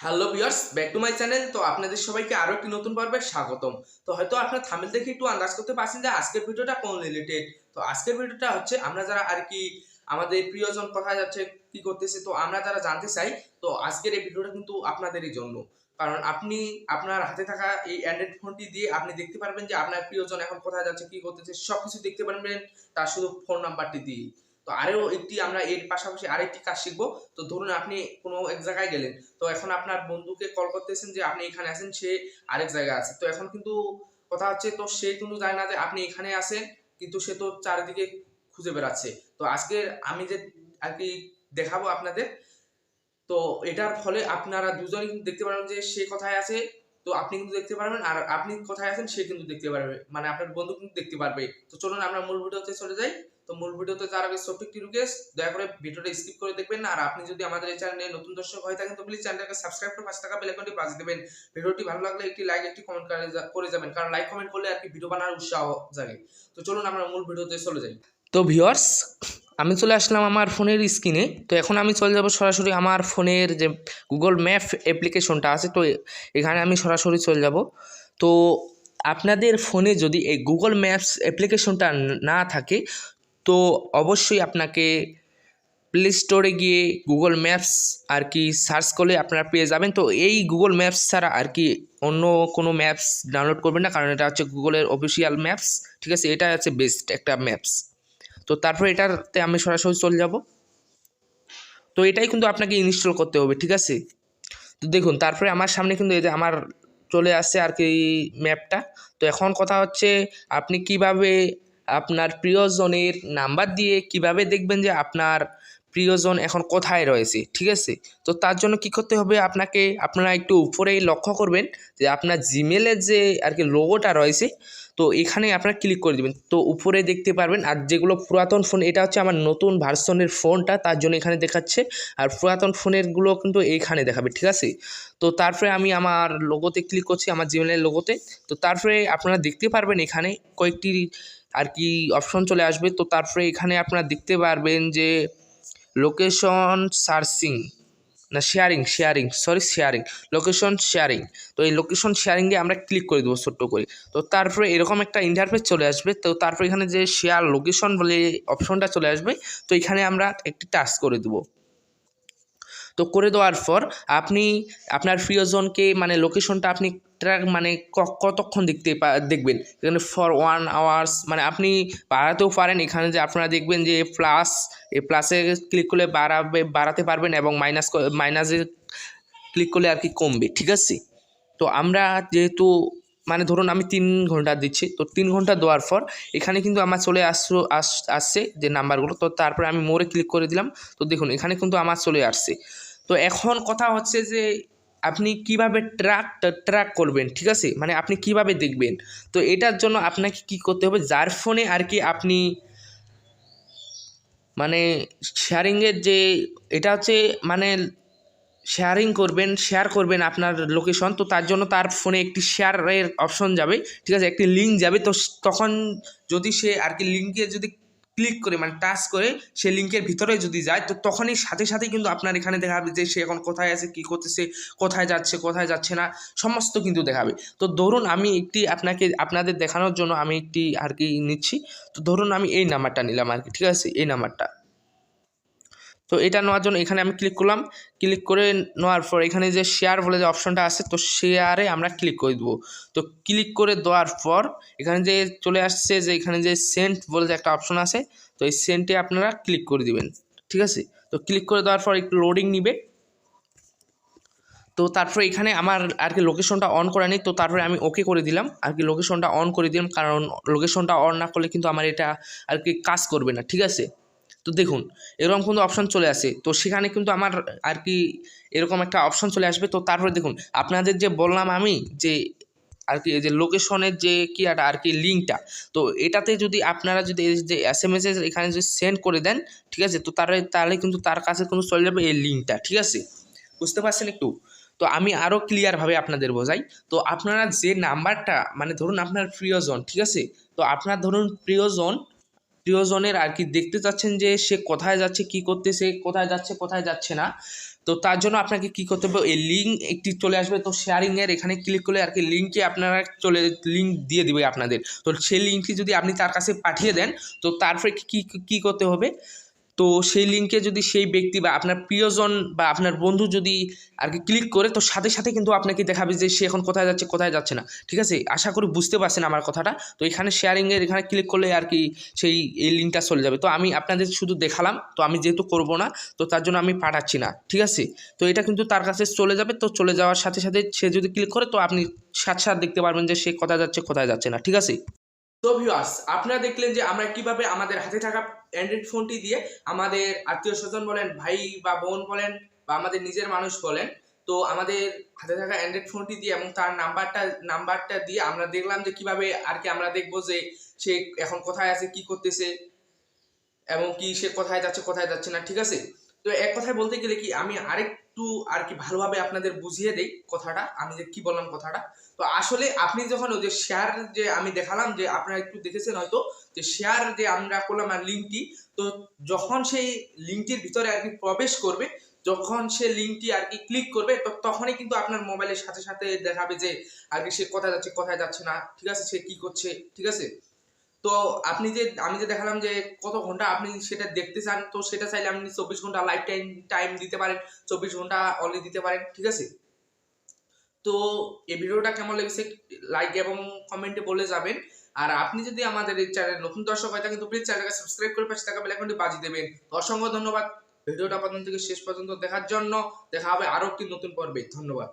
Hello viewers back to my channel তো আপনাদের সবাইকে আরও একটি নতুন পর্বে স্বাগতম। তো হয়তো আপনার থামেল দেখে একটু আন্দাজ করতে পারছেন যে আজকের ভিডিওটা কোন রিলেটেড তো আজকের ভিডিওটা হচ্ছে আমরা যারা আর কি আমাদের প্রিয়জন কোথায় যাচ্ছে, কি করতেছে, তো আমরা যারা জানতে চাই, তো আজকের এই ভিডিওটা কিন্তু আপনাদেরই জন্য। কারণ আপনি, আপনার হাতে থাকা এই অ্যান্ড্রয়েড ফোনটি দিয়ে আপনি দেখতে পারবেন যে আপনার প্রিয়জন এখন কোথায় যাচ্ছে, কি করতেছে, সবকিছু দেখতে পারবেন তার শুধু ফোন নাম্বারটি দিয়ে তো আরও একটি আমরা এর পাশাপাশি আরেকটি কাজ শিখব। তো ধরুন আপনি কোনো এক জায়গায় গেলেন, তো এখন আপনার বন্ধুকে কল করতেছেন যে আপনি এখানে আছেন, সে আরেক জায়গায় আছে। তো এখন কিন্তু কথা হচ্ছে, তো সে কিন্তু জানে না যে আপনি এখানে আছেন, কিন্তু সে তো চারিদিকে খুঁজে বেড়াচ্ছে। তো আজকে আমি যে আর কি দেখাবো আপনাদের, তো এটার ফলে আপনারা দুজনই দেখতে পারবেন যে সে কোথায় আছে তো আপনি কিন্তু দেখতে পারবেন, আর আপনি কোথায় আছেন সে কিন্তু দেখতে পারবে। মানে আপনার বন্ধু কিন্তু দেখতে পারবে তো চলুন আমরা মূল ভিডিওতে চলে যাই। তো মূল ভিডিওতে যার আগে ছোট্ট একটি দয়া করে ভিডিওটা স্কিপ করে দেখবেন আর আপনি যদি আমাদের এই চ্যানেলে নতুন দর্শক হয়ে থাকেন, তো প্লিজ চ্যানেলটাকে সাবস্ক্রাইব করে পাশে থাকা বেল আইকনটি বাজিয়ে দেবেন। ভিডিওটি ভালো লাগলে একটি লাইক একটি কমেন্ট করে করে যাবেন। কারণ লাইক কমেন্ট করলে আর কি ভিডিও বানানোর উৎসাহ জাগে। তো চলুন আমরা মূল ভিডিওতে চলে যাই। তো ভিউয়ার্স আমি চলে আসলাম আমার ফোনের স্ক্রিনে। তো এখন আমি চলে যাব সরাসরি আমার ফোনের যে গুগল ম্যাপ অ্যাপ্লিকেশনটা আছে, তো এখানে আমি সরাসরি চলে যাব। তো আপনাদের ফোনে যদি এই গুগল ম্যাপস অ্যাপ্লিকেশনটা না থাকে, তো অবশ্যই আপনাকে প্লে স্টোরে গিয়ে গুগল ম্যাপস আর কি সার্চ করলে আপনারা পেয়ে যাবেন। তো এই গুগল ম্যাপস ছাড়া আর কি অন্য কোনো ম্যাপস ডাউনলোড করবেন না, কারণ এটা হচ্ছে গুগলের অফিসিয়াল ম্যাপস ঠিক আছে? এটা হচ্ছে বেস্ট একটা ম্যাপস তো তারপর এটাতে আমি সরাসরি চলে যাব। তো এটাই কিন্তু আপনাকে ইনস্টল করতে হবে, ঠিক আছে? তো দেখুন, তারপরে আমার সামনে কিন্তু এই যে আমার চলে আসছে আর কি ম্যাপটা তো এখন কথা হচ্ছে আপনি কীভাবে আপনার প্রিয়জনের নাম্বার দিয়ে কীভাবে দেখবেন যে আপনার প্রিয়জন এখন কোথায় রয়েছে, ঠিক আছে? তো তার জন্য কি করতে হবে আপনাকে, আপনারা একটু উপরেই লক্ষ্য করবেন যে আপনার জিমেলের যে আর কি লোগোটা রয়েছে তো এখানে আপনারা ক্লিক করে দেবেন। তো উপরে দেখতে পারবেন, আর যেগুলো পুরাতন ফোন এটা হচ্ছে আমার নতুন ভার্সনের ফোনটা তার জন্য এখানে দেখাচ্ছে। আর পুরাতন ফোনেরগুলো কিন্তু এইখানে দেখাবে, ঠিক আছে? তো তারপরে আমি আমার লোগোতে ক্লিক করছি, আমার জিমেলের লোগোতে তো তারপরে আপনারা দেখতে পারবেন এখানে কয়েকটি আর কি অপশন চলে আসবে। তো তারপরে এখানে আপনারা দেখতে পারবেন যে লোকেশন সার্চিং না sharing sharing sorry sharing location sharing তো এই লোকেশন শেয়ারিংয়ে আমরা ক্লিক করে দেবো ছোট্ট করে। তো তারপরে এরকম একটা ইন্টারফেস চলে আসবে। তো তারপরে এখানে যে শেয়ার লোকেশন বলে অপশনটা চলে আসবে, তো এখানে আমরা একটি টাস্ক করে দেবো। তো করে দেওয়ার পর আপনি আপনার প্রিয়জনকে মানে লোকেশনটা আপনি ট্র্যাক মানে কতক্ষণ দেখতে দেখবেন? এখানে ফর ওয়ান আওয়ার্স মানে আপনি বাড়াতেও পারেন। এখানে যে আপনারা দেখবেন যে প্লাস এই প্লাসে ক্লিক করলে বাড়াবে, বাড়াতে পারবেন এবং মাইনাস মাইনাসে ক্লিক করলে আর কি কমবে, ঠিক আছে? তো আমরা যেহেতু মানে ধরুন আমি তিন ঘণ্টা দিচ্ছি, তো তিন ঘণ্টা দেওয়ার পর এখানে কিন্তু আমার চলে আসলো, আস, আসছে যে নাম্বারগুলো। তো তারপরে আমি মোড়ে ক্লিক করে দিলাম। তো দেখুন, এখানে কিন্তু আমার চলে আসছে। তো এখন কথা হচ্ছে যে আপনি কীভাবে ট্র্যাক ট্র্যাক করবেন, ঠিক আছে? মানে আপনি কীভাবে দেখবেন? তো এটার জন্য আপনাকে কি করতে হবে? যার ফোনে আর কি আপনি মানে শেয়ারিংয়ের যে, এটা হচ্ছে মানে শেয়ারিং করবেন শেয়ার করবেন আপনার লোকেশন তো তার জন্য তার ফোনে একটি শেয়ারের অপশন যাবে, ঠিক আছে? একটি লিঙ্ক যাবে, তো তখন যদি সে আর কি লিঙ্কে যদি ক্লিক করে মানে টাচ করে সে লিঙ্কের ভিতরে যদি যায়, তো তখনই সাথে সাথে কিন্তু আপনার এখানে দেখাবে যে সে এখন কোথায় আছে, কী করতেছে, কোথায় যাচ্ছে কোথায় যাচ্ছে না, সমস্ত কিন্তু দেখাবে। তো ধরুন আমি একটি আপনাকে, আপনাদের দেখানোর জন্য আমি একটি আর কি নিচ্ছি, তো ধরুন আমি এই নাম্বারটা নিলাম আর কি, ঠিক আছে? এই নাম্বারটা তো এটা নেওয়ার জন্য এখানে আমি ক্লিক করলাম। ক্লিক করে নেওয়ার পর এখানে যে শেয়ার বলে যে অপশনটা আছে, তো শেয়ারে আমরা ক্লিক করে দেবো। তো ক্লিক করে দেওয়ার পর এখানে যে চলে আসছে যে এখানে যে সেন্ট বলে যে একটা অপশন আছে, তো এই সেন্টে আপনারা ক্লিক করে দিবেন। ঠিক আছে? তো ক্লিক করে দেওয়ার পর একটু লোডিং নিবে। তো তারপরে এখানে আমার আর কি লোকেশনটা অন করা নেই, তো তারপরে আমি ওকে করে দিলাম। আর কি লোকেশনটা অন করে দিলাম, কারণ লোকেশনটা অন না করলে কিন্তু আমার এটা আর কি কাজ করবে না। ঠিক আছে? তো দেখুন, এরকম কিন্তু অপশন চলে আসে। তো সেখানে কিন্তু আমার আর কি এরকম একটা অপশন চলে আসবে। তো তারপরে দেখুন, আপনাদের যে বললাম আমি যে আর কি, এই যে লোকেশনের যে কি একটা আর কি লিঙ্কটা তো এটাতে যদি আপনারা যদি এই যে এস এম এস এখানে যদি সেন্ড করে দেন, ঠিক আছে? তো তাহলে তাহলে কিন্তু তার কাছে কিন্তু চলে যাবে এই লিঙ্কটা ঠিক আছে? বুঝতে পারছেন একটু? তো আমি আরও ক্লিয়ারভাবে আপনাদের বোঝাই। তো আপনারা যে নাম্বারটা মানে ধরুন আপনার প্রিয়জন, ঠিক আছে? তো আপনার ধরুন প্রিয়জন প্রিয়জনের আর কি দেখতে চাচ্ছেন যে সে কোথায় যাচ্ছে, কি করতেছে কোথায় যাচ্ছে কোথায় যাচ্ছে না। তো তার জন্য আপনাকে কি করতে হবে? এই লিঙ্ক একটি চলে আসবে। তো শেয়ারিংয়ের এখানে ক্লিক করলে আর কি লিঙ্কে আপনারা চলে লিঙ্ক দিয়ে দেবে আপনাদের। তো সেই লিঙ্কটি যদি আপনি তার কাছে পাঠিয়ে দেন, তো তারপরে কি কি করতে হবে? তো সেই লিঙ্কে যদি সেই ব্যক্তি বা আপনার প্রিয়জন বা আপনার বন্ধু যদি আর কি ক্লিক করে, তো সাথে সাথে কিন্তু আপনাকে দেখাবে যে সে এখন কোথায় যাচ্ছে কোথায় যাচ্ছে না। ঠিক আছে? আশা করি বুঝতে পারছেন আমার কথাটা। তো এখানে শেয়ারিংয়ের এখানে ক্লিক করলে আর কি সেই এই লিঙ্কটা চলে যাবে। তো আমি আপনাদের শুধু দেখালাম, তো আমি যেহেতু করব না, তো তার জন্য আমি পাঠাচ্ছি না। ঠিক আছে? তো এটা কিন্তু তার কাছে চলে যাবে, তো চলে যাওয়ার সাথে সাথে সে যদি ক্লিক করে, তো আপনি সাথে দেখতে পারবেন যে সে কোথায় যাচ্ছে কোথায় যাচ্ছে না। ঠিক আছে? তো ভিউয়ার্স আপনারা দেখলেন যে আমরা কীভাবে আমাদের হাতে থাকা অ্যান্ড্রয়েড ফোনটি দিয়ে আমাদের আত্মীয় স্বজন বলেন, ভাই বা বোন বলেন, বা আমাদের নিজের মানুষ বলেন, তো আমাদের হাতে থাকা অ্যান্ড্রয়েড ফোনটি দিয়ে এবং তার নাম্বারটা নাম্বারটা দিয়ে আমরা দেখলাম যে কীভাবে আর কি আমরা দেখব যে সে এখন কোথায় আছে, কি করতেছে এবং কি সে কোথায় যাচ্ছে কোথায় যাচ্ছে না, ঠিক আছে? তো এক কথায় বলতে গেলে কি, আমি আরেকটু আর কি ভালোভাবে আপনাদের বুঝিয়ে দেই কথাটা, আমি যে কি বললাম কথাটা। তো আসলে আপনি যখন ওই যে শেয়ার যে আমি দেখালাম যে আপনারা একটু দেখেছেন হয়তো, যে শেয়ার যে আমরা করলাম আর লিঙ্কটি তো যখন সেই লিঙ্কটির ভিতরে আর কি প্রবেশ করবে, যখন সে লিঙ্কটি আর কি ক্লিক করবে, তো তখনই কিন্তু আপনার মোবাইলের সাথে সাথে দেখাবে যে আর কি সে কোথায় যাচ্ছে কোথায় যাচ্ছে না, ঠিক আছে, সে কি করছে, ঠিক আছে? তো আপনি যে, আমি যে দেখালাম যে কত ঘণ্টা আপনি সেটা দেখতে চান, তো সেটা চাইলে আপনি চব্বিশ ঘণ্টা লাইফ টাইম টাইম দিতে পারেন, চব্বিশ ঘণ্টা অনলি দিতে পারেন, ঠিক আছে? তো এই ভিডিওটা কেমন লেগেছে লাইক এবং কমেন্টে বলে যাবেন। আর আপনি যদি আমাদের এই চ্যানেল নতুন দর্শক হয় থাকেন তো প্লিজ চ্যানেলকে সাবস্ক্রাইব করে পাশে থাকা বেলাইকনটি বাজিয়ে দেবেন। অসংখ্য ধন্যবাদ। ভিডিওটা প্রথম থেকে শেষ পর্যন্ত দেখার জন্য। দেখা হবে আরও একটি নতুন পর্বে। ধন্যবাদ।